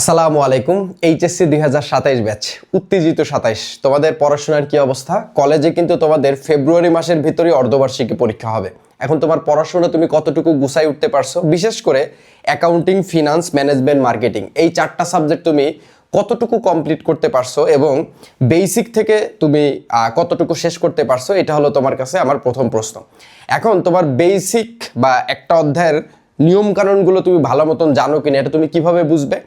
আসসালামু আলাইকুম, এইচএসসি দুই হাজার সাতাইশ ব্যাচ, উত্তেজিত সাতাইশ। তোমাদের পড়াশোনার কি অবস্থা? কলেজে কিন্তু তোমাদের ফেব্রুয়ারি মাসের ভিতরেই অর্ধবার্ষিকী পরীক্ষা হবে। এখন তোমার পড়াশোনা তুমি কতটুকু গুছাই উঠতে পারছ? বিশেষ করে অ্যাকাউন্টিং, ফিনান্স, ম্যানেজমেন্ট, মার্কেটিং, এই চারটা সাবজেক্ট তুমি কতটুকু কমপ্লিট করতে পারছ এবং বেসিক থেকে তুমি কতটুকু শেষ করতে পারছ? এটা হলো তোমার কাছে আমার প্রথম প্রশ্ন। এখন তোমার বেসিক বা একটা অধ্যায়ের নিয়মকানুনগুলো তুমি ভালো মতন জানো কিনা, এটা তুমি কীভাবে বুঝবে?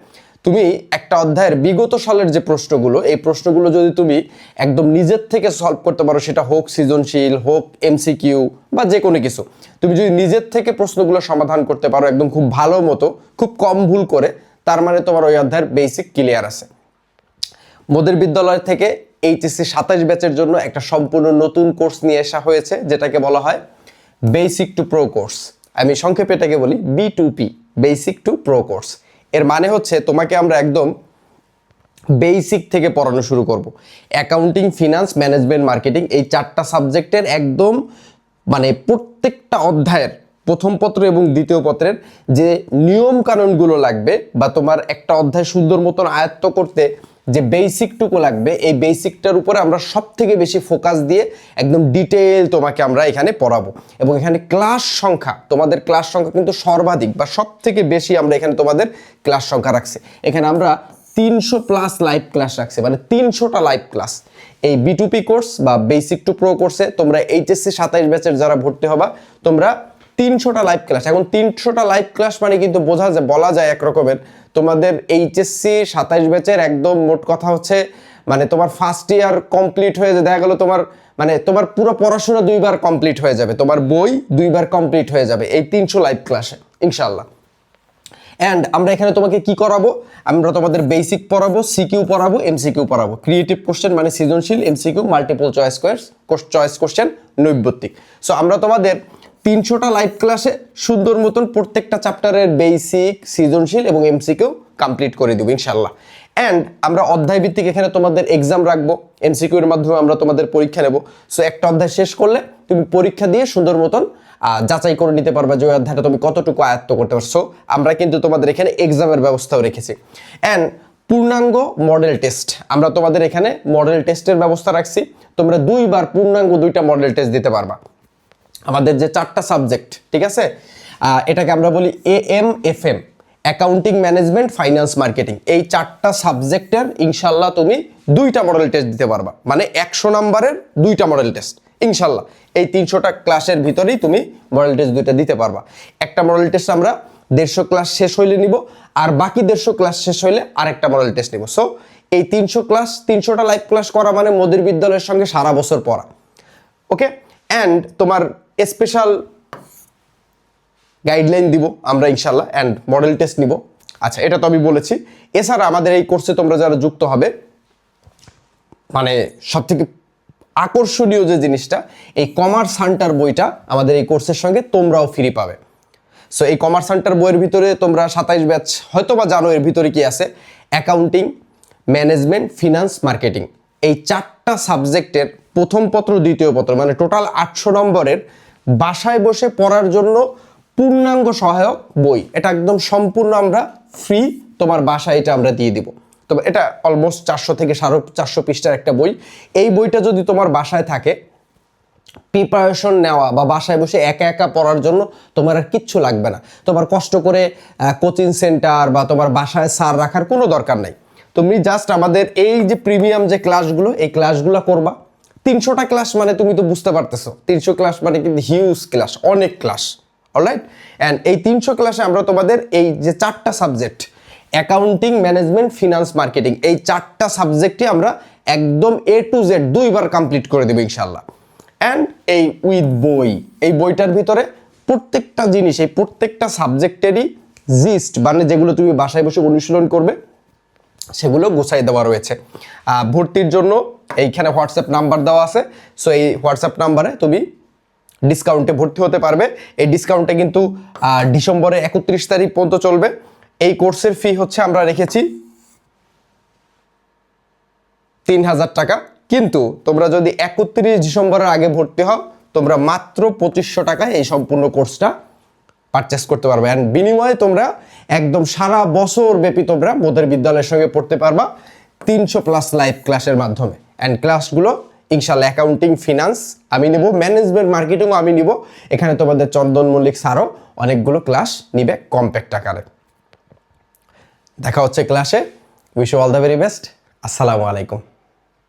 তুমি একটা অধ্যায়ের বিগত সালের যে প্রশ্নগুলো, এই প্রশ্নগুলো যদি তুমি একদম নিজের থেকে সলভ করতে পারো, সেটা হোক সৃজনশীল, হোক এমসিকিউ বা যে কোনো কিছু, তুমি যদি নিজের থেকে প্রশ্নগুলো সমাধান করতে পারো একদম খুব ভালো মতো, খুব কম ভুল করে, তার মানে তোমার ওই অধ্যায়ের বেসিক ক্লিয়ার আছে। মোদের বিদ্যালয় থেকে এইচএসসি সাতাশ ব্যাচের জন্য একটা সম্পূর্ণ নতুন কোর্স নিয়ে আসা হয়েছে, যেটাকে বলা হয় বেসিক টু প্রো কোর্স আমি সংক্ষেপে এটাকে বলি B to P basic to pro course এর মানে হচ্ছে তোমাকে আমরা একদম বেসিক থেকে পড়ানো শুরু করব। অ্যাকাউন্টিং ফিনান্স ম্যানেজমেন্ট মার্কেটিং এই চারটা সাবজেক্টের একদম মানে প্রত্যেকটা অধ্যায়ের প্রথম পত্র এবং দ্বিতীয় পত্রের যে নিয়মকানুনগুলো লাগবে বা তোমার একটা অধ্যায় সুন্দর মতন আয়ত্ত করতে যে বেসিকটুকু লাগবে, এই বেসিকটার উপরে আমরা সব থেকে বেশি ফোকাস দিয়ে একদম ডিটেল তোমাকে আমরা এখানে পড়াবো। এবং এখানে ক্লাস সংখ্যা, তোমাদের ক্লাস সংখ্যা কিন্তু সর্বাধিক বা সব থেকে বেশি আমরা এখানে তোমাদের ক্লাস সংখ্যা রাখছি। এখানে আমরা তিনশো প্লাস লাইভ ক্লাস রাখছে মানে তিনশোটা লাইভ ক্লাস এই বিটুপি কোর্স বা বেসিক টু প্রো কোর্সে তোমরা এইচএসসি সাতাইশ ব্যাচের যারা ভর্তি হবা, তোমরা তিনশোটা লাইভ ক্লাস এখন তিনশোটা লাইভ ক্লাস মানে কিন্তু বোঝা যায়, বলা যায় এক রকমের তোমাদের এইচএসসি সাতাইশ ব্যাচের একদম মোট কথা হচ্ছে মানে তোমার ফার্স্ট ইয়ার কমপ্লিট হয়ে দেখা গেলো তোমার মানে তোমার পুরো পড়াশোনা দুইবার কমপ্লিট হয়ে যাবে। তোমার বই দুইবার কমপ্লিট হয়ে যাবে এই তিনশো লাইভ ক্লাসে ইনশাল্লাহ অ্যান্ড আমরা এখানে তোমাকে কি করাবো? আমরা তোমাদের বেসিক পড়াবো সিকিউ পড়াবো এমসিকিউ পড়াবো। ক্রিয়েটিভ কোশ্চেন মানে সৃজনশীল এমসিকিউ মাল্টিপল চয়েস কোয়েস চয়েস কোশ্চেন নৈবত্তিক। সো আমরা তোমাদের তিনশোটা লাইভ ক্লাসে সুন্দর মতন প্রত্যেকটা চ্যাপ্টারের বেসিক সৃজনশীল এবং এমসিকিউ কমপ্লিট করে দেবো ইনশাল্লাহ অ্যান্ড আমরা অধ্যায় ভিত্তিক এখানে তোমাদের এক্সাম রাখব এমসিকিউর মাধ্যমে আমরা তোমাদের পরীক্ষা নেব। সো একটা অধ্যায় শেষ করলে তুমি পরীক্ষা দিয়ে সুন্দর মতন যাচাই করে নিতে পারবা যে ওই অধ্যায়টা তুমি কতটুকু আয়ত্ত করতে পারছ। আমরা কিন্তু তোমাদের এখানে এক্সামের ব্যবস্থাও রেখেছি। অ্যান্ড পূর্ণাঙ্গ মডেল টেস্ট আমরা তোমাদের এখানে মডেল টেস্টের ব্যবস্থা রাখছি। তোমরা দুইবার পূর্ণাঙ্গ দুইটা মডেল টেস্ট দিতে পারবা। আমাদের যে চারটা সাবজেক্ট ঠিক আছে? এটাকে আমরা বলি A M F M accounting management finance marketing এই চারটা সাবজেক্টের ইনশাল্লাহ তুমি দুইটা মডেল টেস্ট দিতে পারবা। মানে একশো নাম্বারের দুইটা মডেল টেস্ট ইনশাল্লাহ। এই তিনশোটা ক্লাসের ভিতরেই তুমি মডেল টেস্ট দুইটা দিতে পারবা। একটা মডেল টেস্ট আমরা দেড়শো ক্লাস শেষ হইলে নিব, আর বাকি দেড়শো ক্লাস শেষ হইলে আরেকটা মডেল টেস্ট নিব। সো এই তিনশো ক্লাস তিনশোটা লাইভ ক্লাস করা মানে মোদির বিদ্যালয়ের সঙ্গে সারা বছর পড়া। ওকে অ্যান্ড তোমার স্পেশাল গাইডলাইন দিব আমরা ইনশাল্লাহ অ্যান্ড মডেল টেস্ট নিব। আচ্ছা এটা তো আমি বলেছি। এছাড়া আমাদের এই কোর্সে তোমরা যারা যুক্ত হবে মানে সব থেকে আকর্ষণীয় যে জিনিসটা, এই কমার্স হান্টার বইটা আমাদের এই কোর্সের সঙ্গে তোমরাও ফ্রি পাবে। সো এই কমার্স হান্টার বইয়ের ভিতরে তোমরা সাতাইশ ব্যাচ হয়তো বা জানো এর ভিতরে কি আছে? অ্যাকাউন্টিং ম্যানেজমেন্ট ফিনান্স মার্কেটিং এই চারটা সাবজেক্টের প্রথম পত্র, দ্বিতীয় পত্র মানে টোটাল আটশো নম্বরের বাসায় বসে পড়ার জন্য পূর্ণাঙ্গ সহায়ক বই। এটা একদম সম্পূর্ণ আমরা ফ্রি তোমার বাসায় এটা আমরা দিয়ে দিব। তবে এটা অলমোস্ট চারশো থেকে সাড়ে চারশো পৃষ্ঠার একটা বই। এই বইটা যদি তোমার বাসায় থাকে প্রিপারেশন নেওয়া বা বাসায় বসে একা একা পড়ার জন্য তোমার আর কিচ্ছু লাগবে না। তোমার কষ্ট করে কোচিং সেন্টার বা তোমার বাসায় সার রাখার কোনো দরকার নাই। তুমি জাস্ট আমাদের এই যে প্রিমিয়াম যে ক্লাসগুলো এই ক্লাসগুলো করবা। তিনশোটা ক্লাস মানে তুমি তো বুঝতে পারতেছো। তিনশো ক্লাস মানে কিন্তু হিউজ ক্লাস অনেক ক্লাস অলরাইট অ্যান্ড এই তিনশো ক্লাসে আমরা তোমাদের এই যে চারটা subject accounting management finance marketing এই চারটা সাবজেক্টে আমরা একদম এ টু জেড দুইবার কমপ্লিট করে দেবো ইনশাল্লাহ অ্যান্ড এই উইথ বই, এই বইটার ভিতরে প্রত্যেকটা জিনিস, এই প্রত্যেকটা সাবজেক্টেরই জিস্ট মানে যেগুলো তুমি বাসায় বসে অনুশীলন করবে সেগুলো গুছাই দেওয়া রয়েছে। ভর্তির জন্য এইখানে হোয়াটসঅ্যাপ নাম্বার দেওয়া আছে। সো এই হোয়াটসঅ্যাপ নাম্বারে তুমি ডিসকাউন্টে ভর্তি হতে পারবে। এই ডিসকাউন্টে কিন্তু আহ, ডিসেম্বরের একত্রিশ তারিখ পর্যন্ত চলবে। এই কোর্সের ফি হচ্ছে আমরা রেখেছি তিন হাজার টাকা। কিন্তু তোমরা যদি একত্রিশ ডিসেম্বরের আগে ভর্তি হও তোমরা মাত্র পঁচিশশো টাকায় এই সম্পূর্ণ কোর্সটা পারচেস করতে পারবে। অ্যান্ড বিনিময়ে তোমরা একদম সারা বছর ব্যাপী তোমরা মোদের বিদ্যালয়ের সঙ্গে পড়তে পারবা তিনশো প্লাস লাইভ ক্লাসের মাধ্যমে। অ্যান্ড ক্লাসগুলো ইনশাল্লাহ অ্যাকাউন্টিং ফিনান্স আমি নিব ম্যানেজমেন্ট মার্কেটিংও আমি নিব। এখানে তোমাদের চন্দন মল্লিক স্যারও অনেকগুলো ক্লাস নিবে কম্প্যাক্ট আকারে। দেখা হচ্ছে ক্লাসে wish all the very best আসসালামু আলাইকুম।